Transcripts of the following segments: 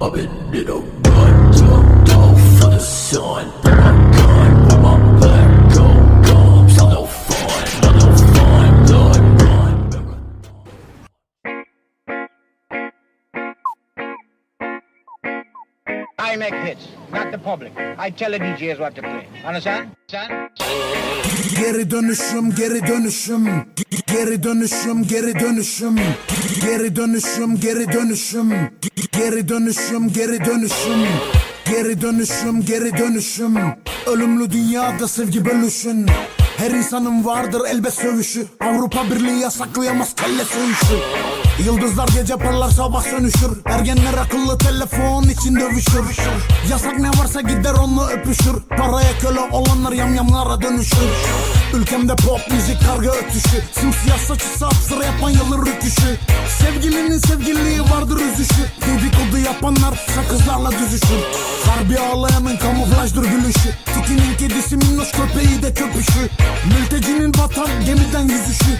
I've been in a run, off for the sun. I make hits, not the public. I tell the DJs what to play. Understand? Understand? Geri dönüşüm, geri dönüşüm. Geri dönüşüm, geri dönüşüm. Geri dönüşüm, geri dönüşüm. Geri dönüşüm, geri dönüşüm. Geri dönüşüm, geri dönüşüm. Ölümlü dünyada sevgi bölüşün. Her insanın vardır elbet sövüşü Avrupa Birliği yasaklayamaz kelle söğüşü Yıldızlar gece parlar sabah sönüşür. Ergenler akıllı telefon için dövüşür. Yasak ne varsa gider onunla öpüşür. Paraya köle olanlar yamyamlara dönüşür. Ülkemde pop müzik karga ötüşü. Simsiyah saçı sap sıra yapan yılın rüküşü. Sevgilinin sevgiliği vardır üzüşü. Dedikodu yapanlar sakızlarla düzüşür. Harbi ağlayanın kamuflajdır gülüşü. Tikinin kedisi minnoş köpeği de köpüşü. Mültecinin vatan gemiden yüzüşü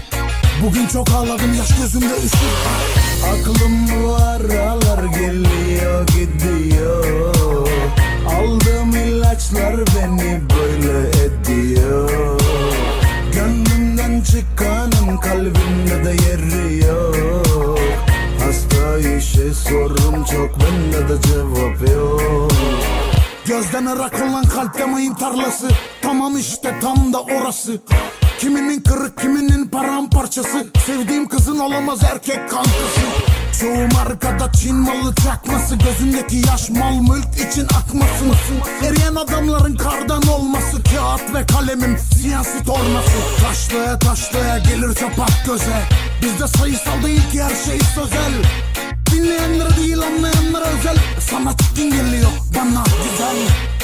Bugün çok ağladım yaş gözümde üşür Aklım bu aralar geliyor gidiyor. Aldığım ilaçlar beni böyle ediyor. Gönlümden çıkanın kalbimde de yeri yok. Hasta işe sorum çok bende de cevap yok. Gözden ırak olan kalpte mayın tarlası. Tamam işte tam da orası Kiminin kırık kiminin paramparçası. Sevdiğim kızın olamaz erkek kankası. Çoğu markada Çin malı çakması. Gözündeki yaş mal mülk için akması. Eriyen adamların kardan olması. Kağıt ve kalemim siyasi tornası Taşlaya taşlaya gelir çapak göze. Bizde sayısal değil ki her şey sözel Dinleyenlere değil anlayanlara özel. Sana çirkin geliyor bana güzel.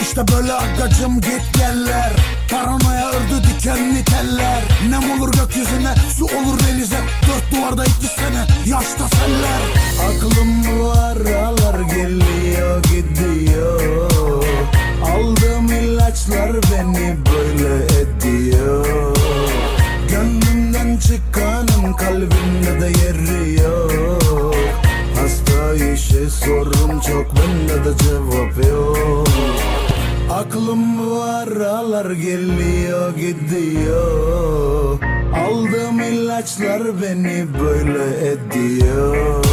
İşte böyle agacım git yerler. Paranoya ördü dikenli teller. Nem olur gökyüzüne su olur denize. Dört duvarda iki sene yaşta seller çok bende de cevap yok. Aklım aralar geliyor gidiyor. Aldığım ilaçlar beni böyle ediyor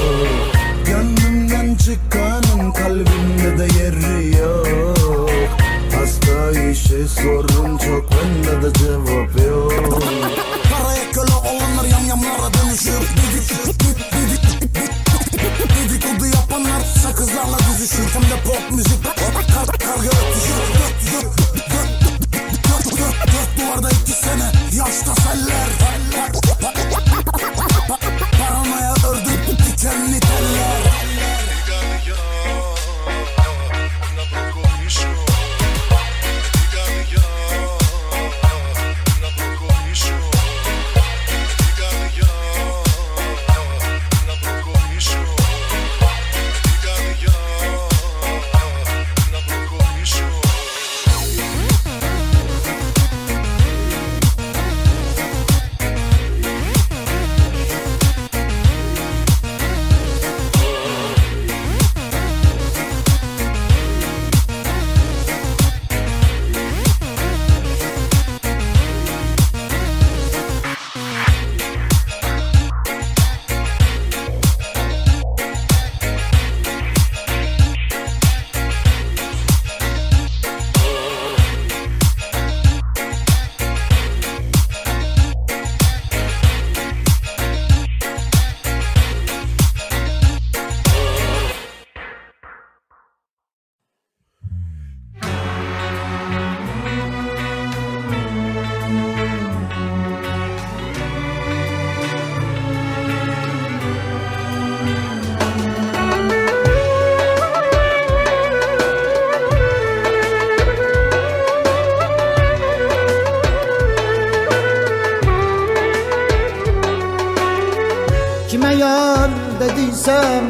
dediysem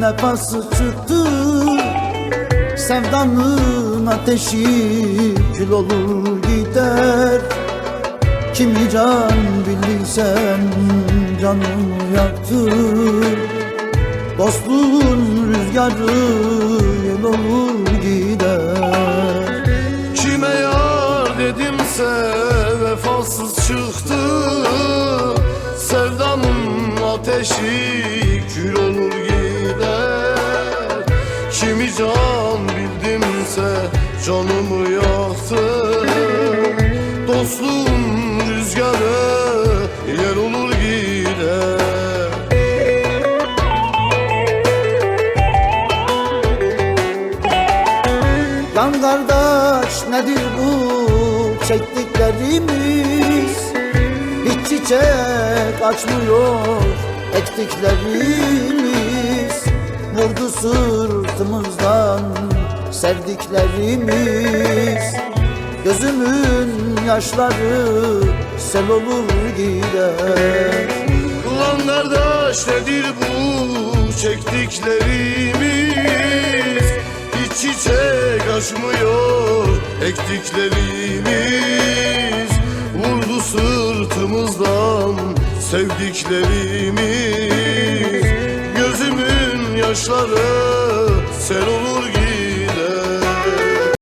nefası çıktı? Sevdanın ateşi kül olur gider. Kimi can bilirsen canını yaktı. Dostluğun rüzgarı yel olur gider. Kime yar dedimse vefasız çıktı. Sevdanın ateşi bildimse canımı yaktı Dostluğun rüzgarı yer olur gider Lan kardeş nedir bu çektiklerimiz? Hiç çiçek açmıyor ektiklerimiz. Vurdu sırtımızdan sevdiklerimiz. Gözümün yaşları sel olur gider. Ulan kardeş nedir bu çektiklerimiz. Hiç çiçek açmıyor ektiklerimiz. Vurdu sırtımızdan sevdiklerimiz. Gözümün yaşları sel olur